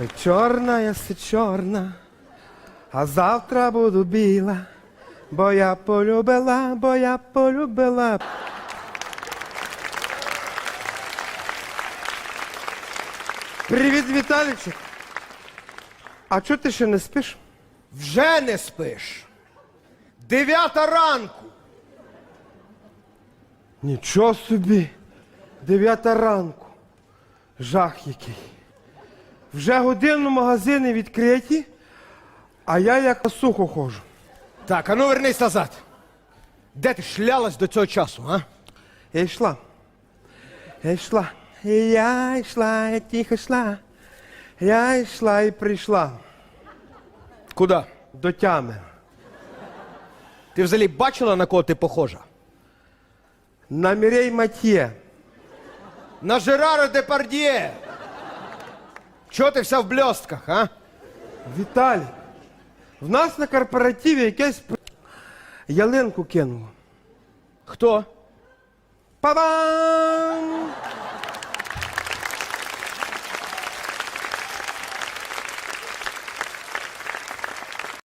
Ой, чорна я си чорна, а завтра буду біла, бо я полюбила, бо я полюбила. Привіт, Віталічик. А чого ти ще не спиш? Вже не спиш. Дев'ята ранку. Нічого собі. Дев'ята ранку. Жах який. Вже годину магазини відкриті, а я як на сухо ходжу. Так, а ну вернись назад. Де ти шлялась до цього часу, а? Я йшла. Я йшла. Я йшла, я тихо йшла. Я йшла і прийшла Куди? до тями. Ти взагалі бачила, на кого ти похожа? На Мірей Матьє. На Жерара Депардьє. Чого ти вся в бльостках, а? Віталій, в нас на корпоративі якесь п- ялинку кинуло. Хто? Па-бам!